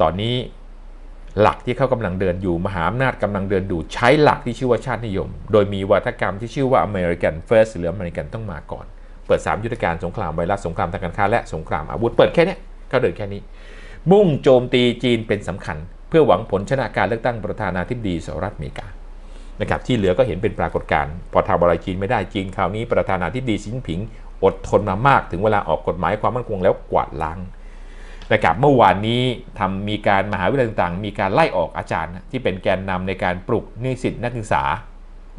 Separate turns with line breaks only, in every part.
ตอนนี้หลักที่เขากำลังเดินอยู่มหาอำนาจกำลังเดินดูใช้หลักที่ชื่อว่าชาตินิยม โดยมีวัฒกรรมที่ชื่อว่า American First หรือ American ต้องมาก่อน เปิด 3 ยุทธการสงครามไวรัสสงครามทางการค้าและสงครามอาวุธเปิดแค่นี้เขาเดินแค่นี้ มุ่งโจมตีจีนเป็นสำคัญ เพื่อหวังผลชนะการเลือกตั้งประธานาธิบดีสหรัฐอเมริกานะครับที่เหลือก็เห็นเป็นปรากฏการณ์พอทำอะไรจีนไม่ได้จีนคราวนี้ประธานาธิบดีสินผิง อดทนมามากถึงเวลาออกกฎหมายความมั่นคงแล้วกวาดล้าง นะครับเมื่อวานนี้ทำมีการมหาวิทยาลัยต่างๆ มีการไล่ออกอาจารย์ ที่เป็นแกนนำในการปลุกนิสิตนักศึกษา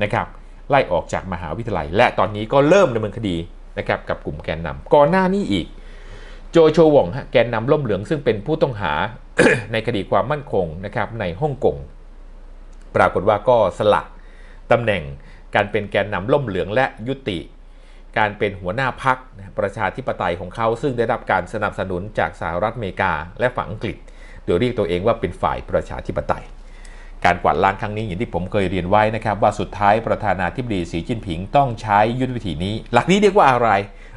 นะครับไล่ออกจากมหาวิทยาลัย และตอนนี้ก็เริ่มดำเนินคดีนะครับกับกลุ่มแกนนำก่อนหน้านี้อีก โจโชวองฮะแกนนำล่มเหลืองซึ่งเป็นผู้ต้องหาในคดีความมั่นคงนะครับในฮ่องกงปรากฏว่าก็สละตำแหน่งการเป็นแกนนำล่มเหลืองและยุติ การเป็นหัวหน้าพักประชาธิปไตยของเขา ซึ่งได้รับการสนับสนุนจากสหรัฐอเมริกาและฝั่งอังกฤษ โดยเรียกตัวเองว่าเป็นฝ่ายประชาธิปไตย การกวาดล้างครั้งนี้อย่างที่ผมเคยเรียนไว้นะครับ ว่าสุดท้ายประธานาธิบดีสีจิ้นผิงต้องใช้ยุทธวิธีนี้ หลักนี้เรียกว่าอะไร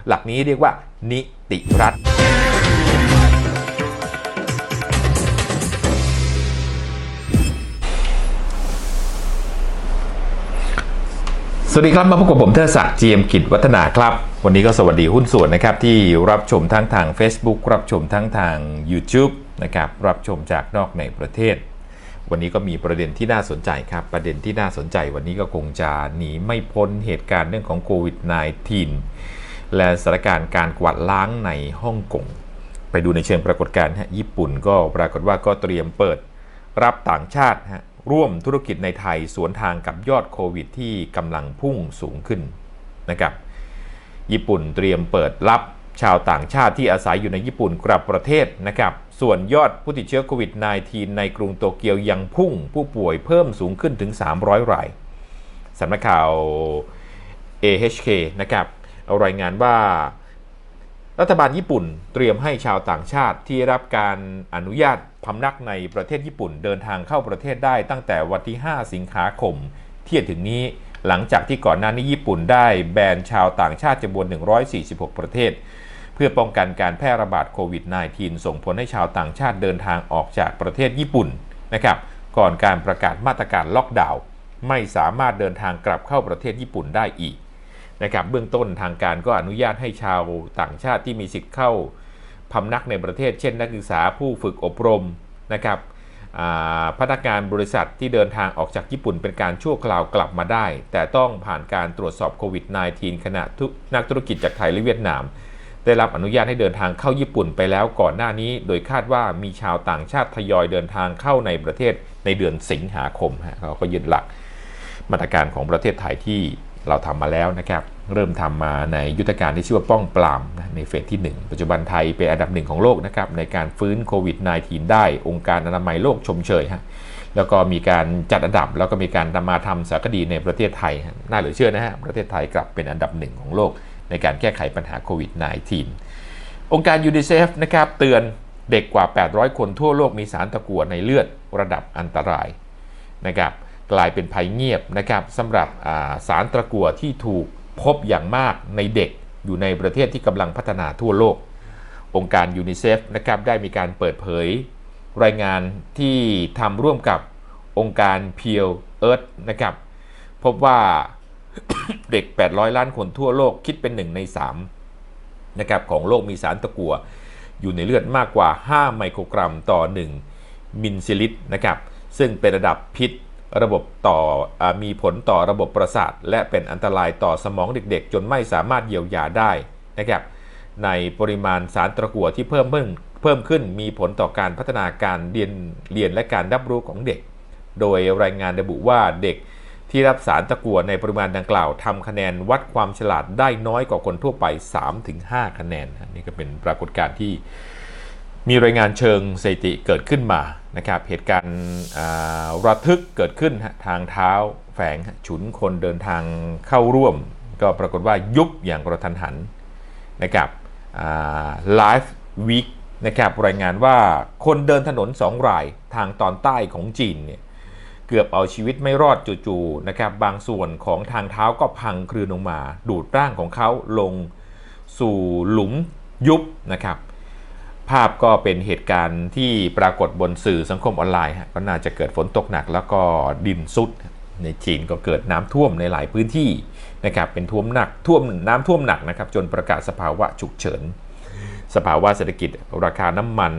หลักนี้เรียกว่านิติรัฐ สวัสดีครับ มาพบกับผมเทอศักดิ์เจียมกิจวัฒนาครับ วันนี้ก็สวัสดีหุ้นส่วนนะครับ ที่รับชมทั้งทาง Facebook รับชมทั้งทาง YouTube นะครับรับชมจากนอกในประเทศ วันนี้ก็มีประเด็นที่น่าสนใจครับ ประเด็นที่น่าสนใจวันนี้ก็คงจะหนีไม่พ้นเหตุการณ์เรื่องของโควิด -19 และสถานการณ์การกวาดล้างในฮ่องกงไปดูในเชิงปรากฏการณ์ฮะญี่ปุ่นก็ปรากฏว่าก็เตรียมเปิดรับต่างชาติฮะ ร่วมธุรกิจในไทยสวนทางกับยอดโควิดที่กำลังพุ่งสูงขึ้นนะครับญี่ปุ่นเตรียมเปิดรับชาวต่างชาติที่อาศัยอยู่ในญี่ปุ่นกลับประเทศนะครับ ส่วนยอดผู้ติดเชื้อโควิด -19 ในกรุงโตเกียวยังพุ่งผู้ป่วยเพิ่มสูงขึ้นถึง 300 รายสำนักข่าว AHK นะครับเอารายงานว่า รัฐบาลญี่ปุ่นเตรียมให้ชาวต่างชาติที่รับการอนุญาตพำนักในประเทศญี่ปุ่นเดินทางเข้าประเทศได้ตั้งแต่วันที่ 5 สิงหาคมที่จะถึงนี้หลังจากที่ก่อนหน้านี้ญี่ปุ่นได้แบนชาวต่างชาติจำนวน 146 ประเทศ เพื่อป้องกันการแพร่ระบาดโควิด -19 ส่งผลให้ชาวต่างชาติเดินทางออกจากประเทศญี่ปุ่นนะครับก่อนการประกาศมาตรการล็อกดาวน์ไม่สามารถเดินทางกลับเข้าประเทศญี่ปุ่นได้อีก นะครับเบื้องต้นทางการก็อนุญาตให้ชาวต่างชาติที่มีสิทธิ์เข้าพำนักในประเทศ เช่น นักศึกษาผู้ฝึกอบรมนะครับพนักงานบริษัทที่เดินทางออกจากญี่ปุ่นเป็นการชั่วคราวกลับมาได้ แต่ต้องผ่านการตรวจสอบโควิด -19 ขณะนักธุรกิจจากไทยและเวียดนาม ได้รับอนุญาตให้เดินทางเข้าญี่ปุ่นไปแล้วก่อนหน้านี้ โดยคาดว่ามีชาวต่างชาติทยอยเดินทางเข้าในประเทศในเดือนสิงหาคมฮะเขาก็ยึดหลักมาตรการของประเทศไทยที่ เราทำมาแล้วนะครับเริ่มทำมาในยุทธการที่ชื่อว่าป้องปรามในเฟสที่ 1 ปัจจุบันไทยเป็นอันดับหนึ่งของโลกนะครับในการฟื้นโควิด -19 ได้องค์การอนามัยโลกชมเชยฮะแล้วก็มีการจัดอันดับแล้วก็มีการนำมาทำสารคดีในประเทศไทย น่าเหลือเชื่อนะฮะประเทศไทยกลับเป็นอันดับหนึ่งของโลก ในการแก้ไขปัญหาโควิด -19 องค์การยูนิเซฟนะครับเตือนเด็กกว่า 800 คนทั่วโลกมีสารตะกั่วในเลือดระดับอันตรายนะครับ กลายเป็นภัยเงียบนะครับสำหรับสารตะกั่วที่ถูกพบอย่างมากในเด็กอยู่ในประเทศที่กำลังพัฒนาทั่วโลก องค์การยูนิเซฟนะครับได้มีการเปิดเผย รายงานที่ทำร่วมกับองค์การเพียวเอิร์ธนะครับพบว่าเด็ก 800 ล้านคนทั่วโลกคิดเป็น1ใน3นะครับของโลกมีสารตะกั่วอยู่ในเลือดมากกว่า 5 ไมโครกรัมต่อ 1 มิลซิลิตรนะครับซึ่งเป็นระดับพิษ ระบบต่ออมีผลต่อระบบประสาท และเป็นอันตรายต่อสมองเด็กๆ จนไม่สามารถเยียวยาได้นะครับในปริมาณสารตะกั่วที่เพิ่มเพิ่มเพิ่มขึ้นมีผลต่อการพัฒนาการเรียนเรียนและการรับรู้ของเด็ก โดยรายงานระบุว่าเด็กที่รับสารตะกั่วในปริมาณดังกล่าวทำคะแนนวัดความฉลาดได้น้อยกว่าคนทั่วไป 3-5 คะแนนนี่ก็เป็นปรากฏการณ์ที่ มีรายงานเชิงสถิติเกิดขึ้นมานะครับเหตุการณ์ระทึกเกิดขึ้นทางเท้าแฝงฉุนคนเดินทางเข้าร่วม ก็ปรากฏว่ายุบอย่างกระทันหันนะครับไลฟ์วีคนะครับรายงานว่าคนเดินถนนสองรายทางตอนใต้ของจีนเนี่ยเกือบเอาชีวิตไม่รอดจู่ๆนะครับบางส่วนของทางเท้าก็พังคลืนลงมา ดูดร่างของเขาลงสู่หลุมยุบนะครับ ภาพก็เป็นเหตุการณ์ที่ปรากฏบนสื่อสังคมออนไลน์ก็น่าจะเกิดฝนตกหนัก แล้วก็ดินซุด ในจีนก็เกิดน้ำท่วมในหลายพื้นที่นะครับเป็นท่วมหนักท่วมน้ำท่วมหนักนะครับจนประกาศสภาวะฉุกเฉิน สภาวะเศรษฐกิจราคาน้ำมัน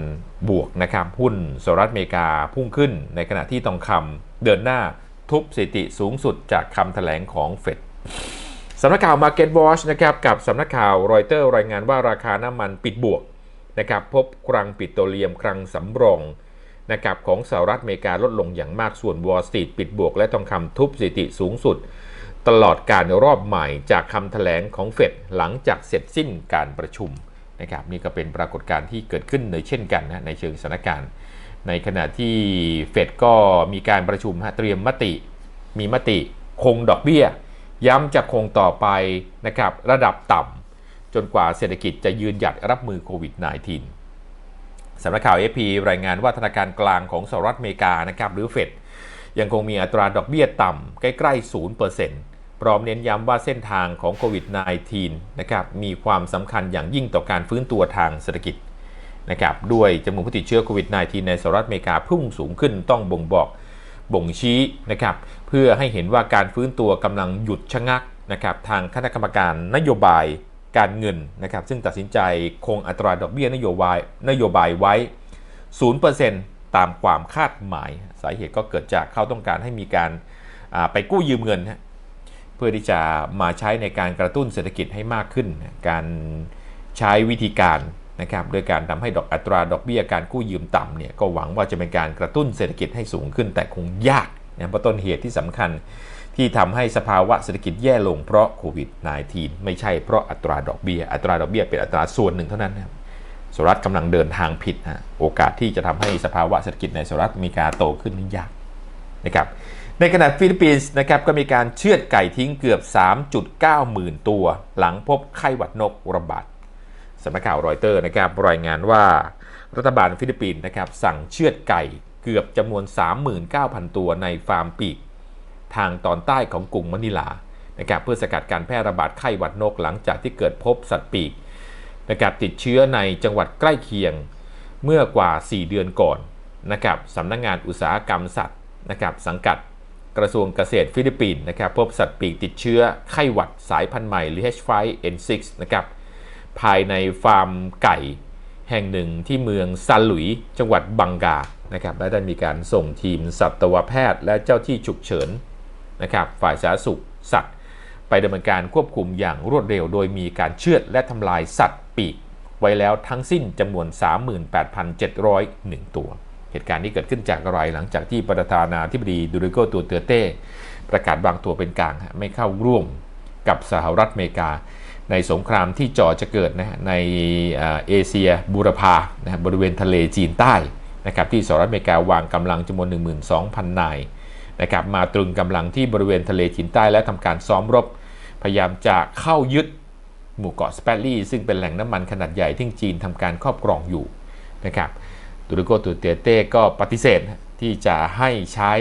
บวกนะครับหุ้นสหรัฐอเมริกาพุ่งขึ้น ในขณะที่ทองคำเดินหน้าทุบสถิติสูงสุดจากคำแถลงของเฟดสำนักข่าว Market Watch นะครับกับสำนักข่าวรอยเตอร์รายงานว่าราคาน้ำมันปิดบวก นะครับพบคลังปิโตรเลียมคลังสำรองนะครับของสหรัฐอเมริกาลดลงอย่างมากส่วนวอลสตรีทปิดบวกและทองคำทุบสถิติสูงสุด ตลอดการรอบใหม่จากคำแถลงของเฟดหลังจากเสร็จสิ้นการประชุมนะครับนี่ก็เป็นปรากฏการณ์ที่เกิดขึ้นในเช่นกันนะในเชิงสถานการณ์ ในขณะที่เฟดก็มีการประชุมเตรียมมติ มีมติคงดอกเบี้ย ย้ำจะคงต่อไปนะครับระดับต่ำ จนกว่าเศรษฐกิจจะยืนหยัดรับมือโควิด -19 สำนักข่าว AP รายงานว่าธนาคารกลางของสหรัฐอเมริกานะครับหรือเฟดยังคงมีอัตราดอกเบี้ยต่ำใกล้ๆ 0%พร้อมเน้นย้ำว่าเส้นทางของโควิด -19 นะครับมีความสำคัญอย่างยิ่งต่อการฟื้นตัวทางเศรษฐกิจนะครับด้วยจำนวนผู้ติดเชื้อโควิด -19 ในสหรัฐอเมริกาพุ่งสูงขึ้นต้องบ่งบอกบ่งชี้นะครับเพื่อให้เห็นว่าการฟื้นตัวกำลังหยุดชะงักนะครับทางคณะกรรมการนโยบาย การเงินนะครับซึ่งตัดสินใจคงอัตราดอกเบี้ยนโยบายนโยบายไว้ 0%ตามความคาดหมาย สาเหตุก็เกิดจากเขาต้องการให้มีการไปกู้ยืมเงิน เพื่อที่จะมาใช้ในการกระตุ้นเศรษฐกิจให้มากขึ้น การใช้วิธีการนะครับโดยการทำให้ดอกอัตราดอกเบี้ยการกู้ยืมต่ำเนี่ยก็หวังว่าจะเป็นการกระตุ้นเศรษฐกิจให้สูงขึ้นแต่คงยากนะเพราะต้นเหตุที่สำคัญ ที่ทำให้สภาวะเศรษฐกิจแย่ลงเพราะโควิด -19 ไม่ใช่เพราะอัตราดอกเบี้ย อัตราดอกเบี้ยเป็นอัตราส่วนหนึ่งเท่านั้นนะครับสหรัฐกำลังเดินทางผิดนะโอกาสที่จะทำให้สภาวะเศรษฐกิจในสหรัฐอเมริกาโตขึ้นนี่ยากนะครับ ในขณะฟิลิปปินส์นะครับก็มีการเชือดไก่ทิ้งเกือบ 3.9 หมื่นตัว หลังพบไข้หวัดนกระบาดสำนักข่าวรอยเตอร์นะครับรายงานว่ารัฐบาลฟิลิปปินส์นะครับสั่งเชือดไก่เกือบจำนวน 39,000 ตัวในฟาร์มปีก ทางตอนใต้ของกรุงมะนิลานะครับเพื่อสกัดการแพร่ระบาดไข้หวัดนกหลังจากที่เกิดพบสัตว์ปีกนะครับติดเชื้อในจังหวัดใกล้เคียงเมื่อกว่า 4 เดือนก่อนนะครับสำนักงงานอุตสาหกรรมสัตว์นะครับสังกัดกระทรวงเกษตรฟิลิปปินส์นะครับพบสัตว์ปีกติดเชื้อไข้หวัดสายพันธุ์ใหม่หรือ H5N6 นะครับภายในฟาร์มไก่แห่งหนึ่งที่เมืองซันหลุย จังหวัดบังกานะครับและได้มีการส่งทีมสัตวแพทย์และเจ้าที่ฉุกเฉิน นะครับฝ่ายสาธารณสุขสัตว์ ไปดำเนินการควบคุมอย่างรวดเร็ว โดยมีการเชือดและทำลายสัตว์ปีก ไว้แล้วทั้งสิ้นจำนวน 38,701 ตัว เหตุการณ์นี้เกิดขึ้นจากอะไรหลังจากที่ประธานาธิบดีดูริโกตัวเตอเต้ ประกาศวางตัวเป็นกลาง ไม่เข้าร่วมกับสหรัฐอเมริกาในสงครามที่จ่อจะเกิดนะในเอเชียบูรพานะบริเวณทะเลจีนใต้นะครับที่สหรัฐอเมริกาวางกำลังจำนวน 12,000 นาย นะครับมาตรึงกำลังที่บริเวณทะเลจีนใต้และทำการซ้อมรบ พยายามจะเข้ายึดหมู่เกาะสเปรลี่ซึ่งเป็นแหล่งน้ำมันขนาดใหญ่ที่จีนทำการครอบครองอยู่นะครับตูริโกตูเตเต้ก็ปฏิเสธที่จะให้ใช้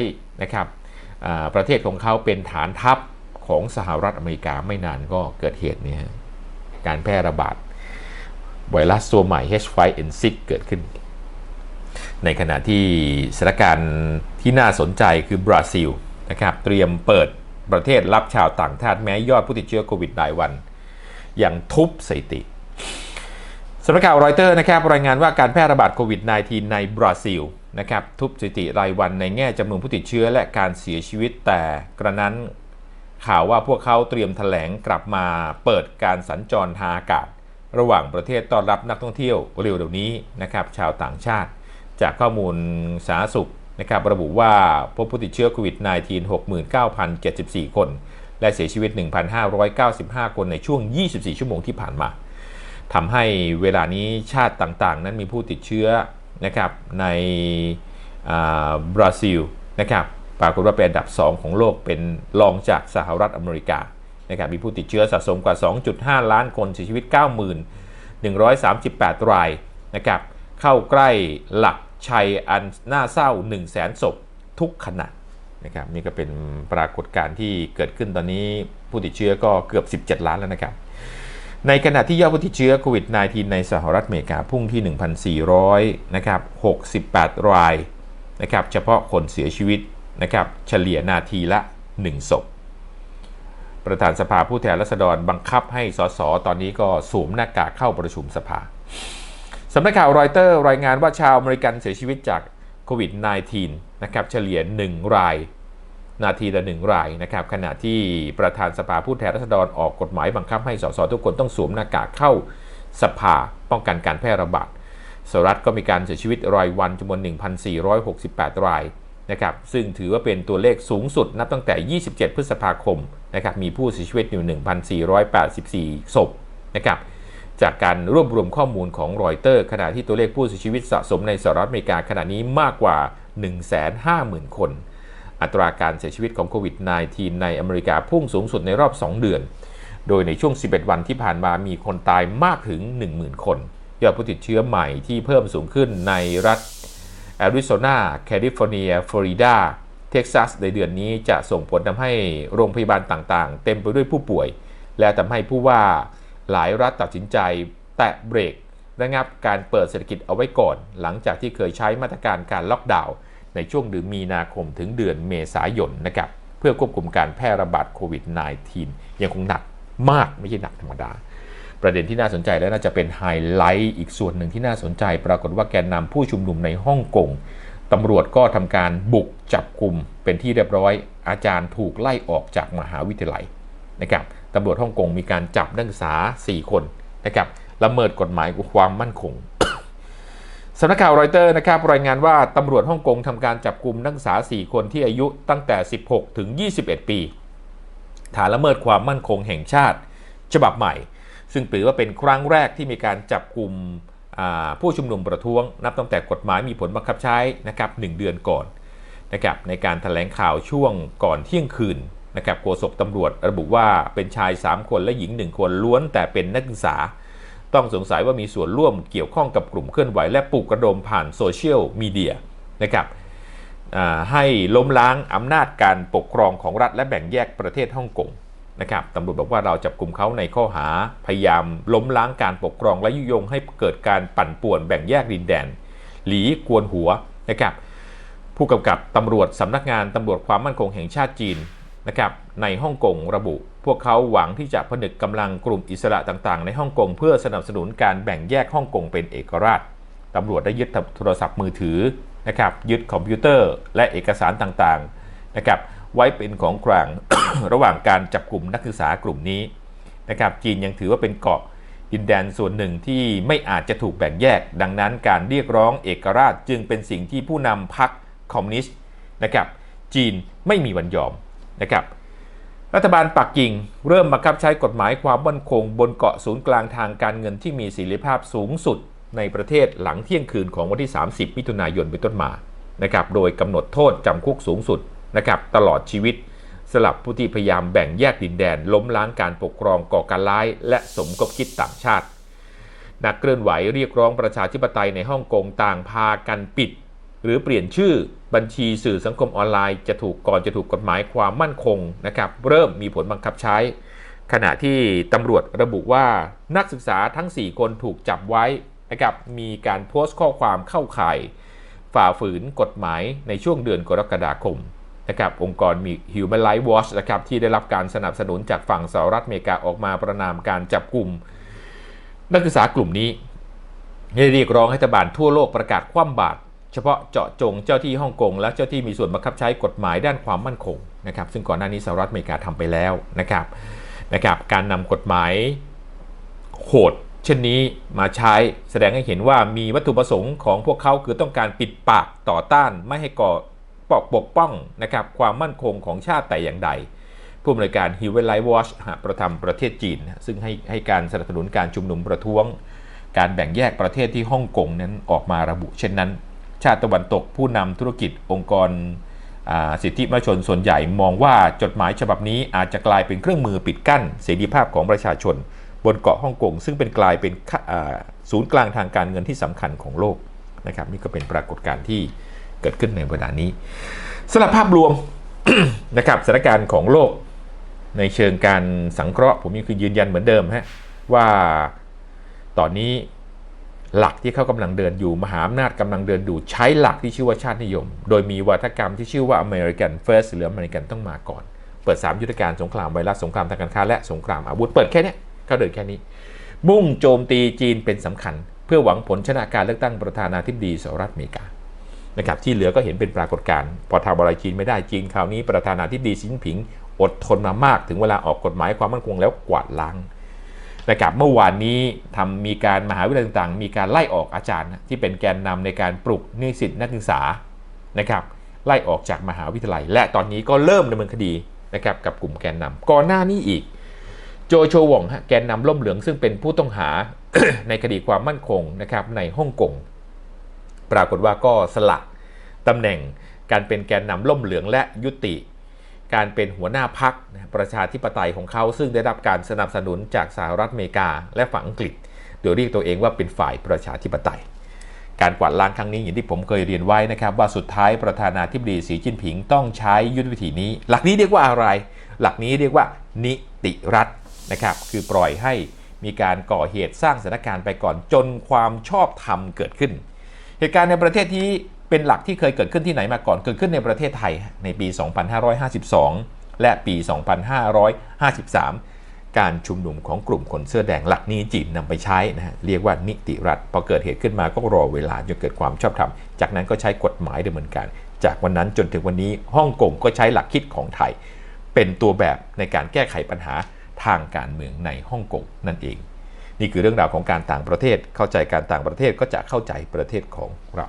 นะครับประเทศของเขาเป็นฐานทัพของสหรัฐอเมริกาไม่นานก็เกิดเหตุนี้การแพร่ระบาดไวรัสตัวใหม่ H5N6 เกิดขึ้น ในขณะที่สถานการณ์ ที่น่าสนใจคือบราซิลนะครับเตรียมเปิดประเทศรับชาวต่างชาติแม้ยอดผู้ติดเชื้อโควิดรายวัน อย่างทุบสถิติสำนักข่าวรอยเตอร์นะครับรายงานว่าการแพร่ระบาดโควิด -19 ในบราซิลนะครับทุบสถิติรายวันในแง่จำนวนผู้ติดเชื้อและการเสียชีวิตแต่กระนั้นข่าวว่าพวกเขาเตรียมถแถลงกลับมาเปิดการสัญจรทางอากาศ ระหว่างประเทศต้อนรับนักท่องเที่ยวเร็วๆนี้นะครับชาวต่างชาติ จากข้อมูลสาธารณสุข นะครับระบุว่าพบผู้ติดเชื้อโควิด -19 69,074 คน และเสียชีวิต 1,595 คนในช่วง 24 ชั่วโมงที่ผ่านมาทำให้เวลานี้ชาติต่างๆ นั้นมีผู้ติดเชื้อนะครับในบราซิลนะครับปรากฏว่าเป็นอันดับ 2 ของโลกเป็นรองจากสหรัฐอเมริกานะครับมีผู้ติดเชื้อสะสมกว่า 2.5 ล้านคนเสียชีวิต 90,138 รายนะครับเข้าใกล้หลัก ชัยอันน่าเศร้า 1 0 0 0 0แสนศพทุกขณะนะครับนี่ก็เป็นปรากฏการณ์ที่เกิดขึ้นตอนนี้ผู้ติดเชื้อก็เกือบ 17 ล้านแล้วนะครับ ในขณะที่ยอดผู้ติดเชื้อโควิด -19 ในสหรัฐอเมริกาพุ่งที่ 1,400นะครับ68 รายนะครับเฉพาะคนเสียชีวิตนะครับเฉลี่ยนาทีละ 1 ศพ ประธานสภาผู้แทนราษฎรบังคับให้สสตอนนี้ก็สวมหน้ากากเข้าประชุมสภา สำนักข่าวรอยเตอร์รายงานว่าชาวอเมริกันเสียชีวิตจากโควิด -19 นะครับเฉลี่ย 1 ราย นาทีละหนึ่งรายนะครับขณะที่ประธานสภาผู้แทนราษฎรออกกฎหมายบังคับให้สสทุกคนต้องสวมหน้ากากเข้าสภาป้องกันการแพร่ระบาดสหรัฐก็มีการเสียชีวิตรายวันจำนวน 1,468 รายนะครับซึ่งถือว่าเป็นตัวเลขสูงสุดนับตั้งแต่ 27 พฤษภาคมนะครับมีผู้เสียชีวิตอยู่ 1,484 ศพนะครับ จากการรวบรวมข้อมูลของรอยเตอร์ขณะที่ตัวเลขผู้เสียชีวิตสะสมในสหรัฐอเมริกาขณะนี้มากกว่า 150,000 คน อัตราการเสียชีวิตของโควิด -19 ในอเมริกาพุ่งสูงสุดในรอบ 2 เดือน โดยในช่วง 11 วันที่ผ่านมามีคนตายมากถึง 10,000 คน ยอดผู้ติดเชื้อใหม่ที่เพิ่มสูงขึ้นในรัฐแอริโซนา แคลิฟอร์เนีย ฟลอริดา เท็กซัส ในเดือนนี้จะส่งผลทำให้โรงพยาบาลต่างๆ เต็มไปด้วยผู้ป่วย และทำให้ผู้ว่า หลายรัฐตัดสินใจ แตะเบรกระงับการเปิดเศรษฐกิจเอาไว้ก่อน หลังจากที่เคยใช้มาตรการการล็อกดาวน์ในช่วงเดือนมีนาคมถึงเดือนเมษายนนะครับเพื่อควบคุมการแพร่ระบาดโควิด -19 ยังคงหนักมากไม่ใช่หนักธรรมดา ประเด็นที่น่าสนใจและน่าจะเป็นไฮไลท์อีกส่วนหนึ่งที่น่าสนใจ ปรากฏว่าแกนนำผู้ชุมนุมในฮ่องกงตำรวจก็ทำการบุกจับกลุ่มเป็นที่เรียบร้อย อาจารย์ถูกไล่ออกจากมหาวิทยาลัยนะครับ ตำรวจฮ่องกงมีการจับนักศึกษา 4 คนนะครับละเมิดกฎหมายความมั่นคงสำนักข่าวรอยเตอร์นะครับรายงานว่าตำรวจฮ่องกงทำการจับกลุ่มนักศึกษา 4 คนที่อายุตั้งแต่ 16 ถึง 21 ปี ฐานละเมิดความมั่นคงแห่งชาติ ฉบับใหม่ ซึ่งถือว่าเป็นครั้งแรกที่มีการจับกลุ่มผู้ชุมนุมประท้วง นับตั้งแต่กฎหมายมีผลบังคับใช้นะครับหเดือนก่อนนะครับในการถแถลงข่าวช่วงก่อนเที่ยงคืน นะครับโฆษกตำรวจระบุว่าเป็นชาย 3 คนและหญิง 1 คนล้วนแต่เป็นนักศึกษา ต้องสงสัยว่ามีส่วนร่วมเกี่ยวข้องกับกลุ่มเคลื่อนไหว และปลุกกระดมผ่านโซเชียลมีเดียนะครับให้ล้มล้างอำนาจการปกครองของรัฐและแบ่งแยกประเทศฮ่องกงนะครับตำรวจบอกว่าเราจับกลุ่มเขาในข้อหาพยายามล้มล้างการปกครองและยุยงให้เกิดการปั่นป่วนแบ่งแยกดินแดน หลีกวนหัวนะครับผู้กำกับตำรวจสำนักงานตำรวจความมั่นคงแห่งชาติจีน นะครับในฮ่องกงระบุ พวกเขาหวังที่จะผนึกกำลังกลุ่มอิสระต่างๆ ในฮ่องกงเพื่อสนับสนุนการแบ่งแยกฮ่องกงเป็นเอกราชตำรวจได้ยึดโทรศัพท์มือถือนะครับยึดคอมพิวเตอร์และเอกสารต่างๆนะครับไว้เป็นของกลางระหว่างการจับกลุ่มนักศึกษากลุ่มนี้นะครับจีนยังถือว่าเป็นเกาะดินแดนส่วนหนึ่งที่ไม่อาจจะถูกแบ่งแยก ดังนั้นการเรียกร้องเอกราชจึงเป็นสิ่งที่ผู้นำพรรคคอมมิวนิสต์นะครับจีนไม่มีวันยอม นะครับรัฐบาลปักกิ่งเริ่มบังคับใช้กฎหมายความมั่นคง บนเกาะศูนย์กลางทางการเงินที่มีเสรีภาพสูงสุดในประเทศหลังเที่ยงคืนของวันที่ 30 มิถุนายนเป็นต้นมานะครับโดยกำหนดโทษจำคุกสูงสุดนะครับตลอดชีวิตสลับผู้ที่พยายามแบ่งแยกดินแดน ล้มล้างการปกครองก่อการร้าย และสมคบคิดต่างชาติ นักเคลื่อนไหวเรียกร้องประชาธิปไตยในฮ่องกงต่างพากันปิด หรือเปลี่ยนชื่อบัญชีสื่อสังคมออนไลน์จะถูกก่อนจะถูกกฎหมายความมั่นคงนะครับเริ่มมีผลบังคับใช้ ขณะที่ตำรวจระบุว่านักศึกษาทั้ง 4 คนถูกจับไว้นะครับมีการโพสต์ข้อความเข้าข่าย ฝ่าฝืนกฎหมายในช่วงเดือนกรกฎาคมนะครับองค์กรมี Human Rights Watch นะครับที่ได้รับการสนับสนุนจากฝั่งสหรัฐอเมริกาออกมาประนามการจับกลุ่ม นักศึกษากลุ่มนี้ได้เรียกร้องให้รัฐบาลทั่วโลกประกาศคว่ำบาตร เฉพาะเจาะจงเจ้าที่ฮ่องกงและเจ้าที่มีส่วนบังคับใช้กฎหมายด้านความมั่นคงนะครับ ซึ่งก่อนหน้านี้สหรัฐอเมริกาทำไปแล้วนะครับนะครับ การนำกฎหมายโหดเช่นนี้มาใช้แสดงให้เห็นว่ามีวัตถุประสงค์ของพวกเขาคือต้องการปิดปากต่อต้านไม่ให้ก่อปกปกป้องนะครับความมั่นคงของชาติแต่อย่างใด ผู้อำนวยการ Human Rights Watch ประทำประเทศจีน ซึ่งให้ให้การสนับสนุนการชุมนุมประท้วง การแบ่งแยกประเทศที่ฮ่องกงนั้นออกมาระบุเช่นนั้น ชาติตะวันตกผู้นำธุรกิจองค์กรสิทธิมนุษยชนส่วนใหญ่มองว่าจดหมายฉบับนี้อาจจะกลายเป็นเครื่องมือปิดกั้นเสรีภาพของประชาชน บนเกาะฮ่องกงซึ่งเป็นกลายเป็นศูนย์กลางทางการเงินที่สำคัญของโลกนะครับนี่ก็เป็นปรากฏการณ์ที่เกิดขึ้นในเวลานี้สำหรับภาพรวมนะครับสถานการณ์ของโลก ในเชิงการสังเคราะห์ผมยังคือยืนยันเหมือนเดิมฮะว่าตอนนี้ หลักที่เขากำลังเดินอยู่มหาอำนาจกำลังเดินดูใช้หลักที่ชื่อว่าชาตินิยม โดยมีวัฒกรรมที่ชื่อว่า American First หรือ American ต้องมาก่อน เปิด 3 ยุทธการสงครามไวรัสสงครามทางการค้าและสงครามอาวุธเปิดแค่นี้เขาเดินแค่นี้ มุ่งโจมตีจีนเป็นสำคัญ เพื่อหวังผลชนะการเลือกตั้งประธานาธิบดีสหรัฐอเมริกานะครับที่เหลือก็เห็นเป็นปรากฏการณ์พอทำอะไรจีนไม่ได้จีนคราวนี้ประธานาธิบดีสินผิง อดทนมามากถึงเวลาออกกฎหมายความมั่นคงแล้วกวาดล้าง นะครับเมื่อวานนี้ทำมีการมหาวิทยาลัยต่างๆ มีการไล่ออกอาจารย์ ที่เป็นแกนนำในการปลุกนิสิตนักศึกษานะครับไล่ออกจากมหาวิทยาลัย และตอนนี้ก็เริ่มดำเนินคดีนะครับกับกลุ่มแกนนำก่อนหน้านี้อีก โจโชวงฮะแกนนำล่มเหลืองซึ่งเป็นผู้ต้องหาในคดีความมั่นคงนะครับในฮ่องกงปรากฏว่าก็สละตำแหน่งการเป็นแกนนำล่มเหลืองและยุติ การเป็นหัวหน้าพักประชาธิปไตยของเขาซึ่งได้รับการสนับสนุนจากสหรัฐอเมริกาและฝั่งอังกฤษ โดยเรียกตัวเองว่าเป็นฝ่ายประชาธิปไตย การกวาดล้างครั้งนี้อย่างที่ผมเคยเรียนไว้นะครับว่าสุดท้ายประธานาธิบดีสีจิ้นผิงต้องใช้ยุทธวิธีนี้ หลักนี้เรียกว่าอะไร หลักนี้เรียกว่า นิติรัฐนะครับคือปล่อยให้มีการก่อเหตุสร้างสถานการณ์ไปก่อนจนความชอบธรรมเกิดขึ้น เหตุการณ์ในประเทศที่ เป็นหลักที่เคยเกิดขึ้นที่ไหนมาก่อนเกิดขึ้นในประเทศไทยในปี 2552 และปี 2553 การชุมนุมของกลุ่มคนเสื้อแดงหลักนี้จีนนำไปใช้นะฮะเรียกว่านิติรัฐพอเกิดเหตุขึ้นมาก็รอเวลาจนเกิดความชอบธรรม จากนั้นก็ใช้กฎหมายดำเนินการ จากวันนั้นจนถึงวันนี้ฮ่องกงก็ใช้หลักคิดของไทย เป็นตัวแบบในการแก้ไขปัญหาทางการเมืองในฮ่องกงนั่นเอง นี่คือเรื่องราวของการต่างประเทศเข้าใจการต่างประเทศก็จะเข้าใจประเทศของเรา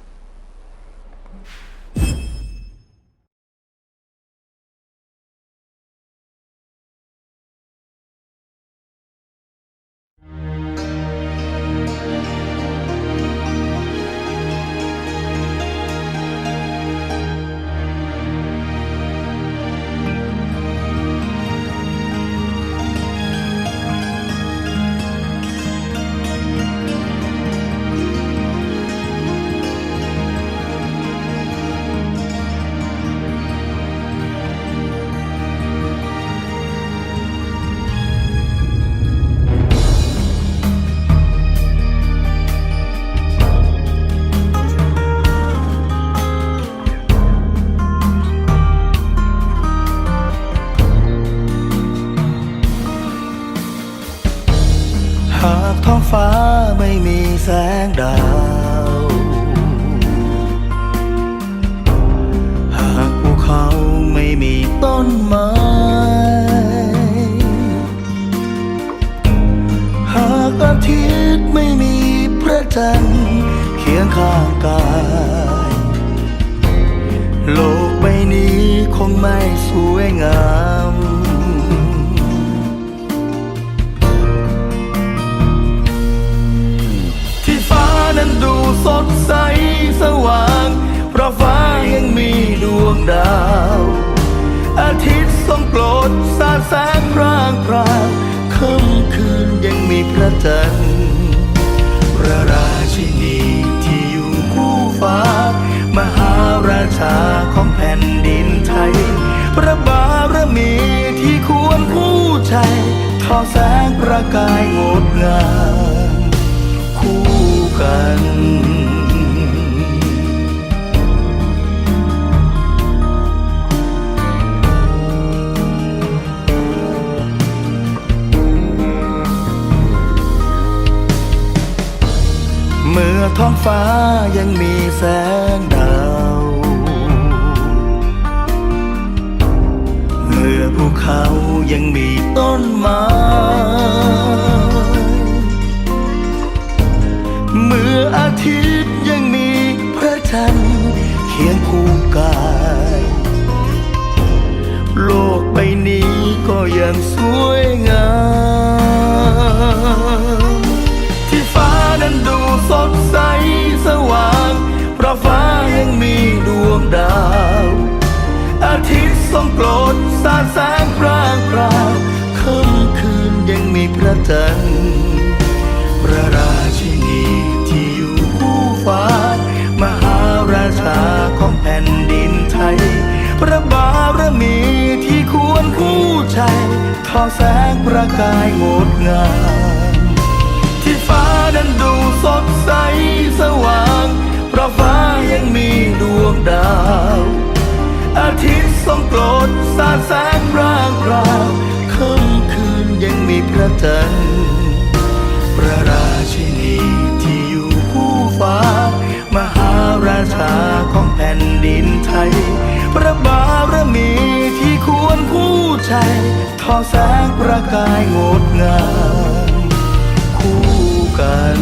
แสงดาว หากภูเขาไม่มีต้นไม้ หากอาทิตย์ไม่มีพระจันทร์เคียงข้างกาย โลกใบนี้คงไม่สวยงาม วงดาว อาทิตย์ทรงโปรดสาดแสงพร่างพราวค่ำคืนยังมีพระจันทร์พระราชินีที่อยู่คู่ฟ้า มหาราชาของแผ่นดินไทย พระบารมีที่ควรผู้ใจทอแสงประกายงดงามคู่กัน ยังมีแสงดาวเมื่อภูเขายังมีต้นไม้เมื่ออาทิตย์ยังมีพระจันทร์เคียงคู่กาย โลกใบนี้ก็ยังสวยงาม กายงดงามที่ฟ้านั้นดูสดใสสว่าง เพราะฟ้ายังมีดวงดาว อาทิตย์ส่องโปรดสาดแสงร่างราวค่ำคืนยังมีพระจันทร์พระราชินีที่อยู่คู่ฟ้า มหาราชาของแผ่นดินไทย พระบารมีที่ควรคู่ ใจทอแสงประกายงดงามคู่กัน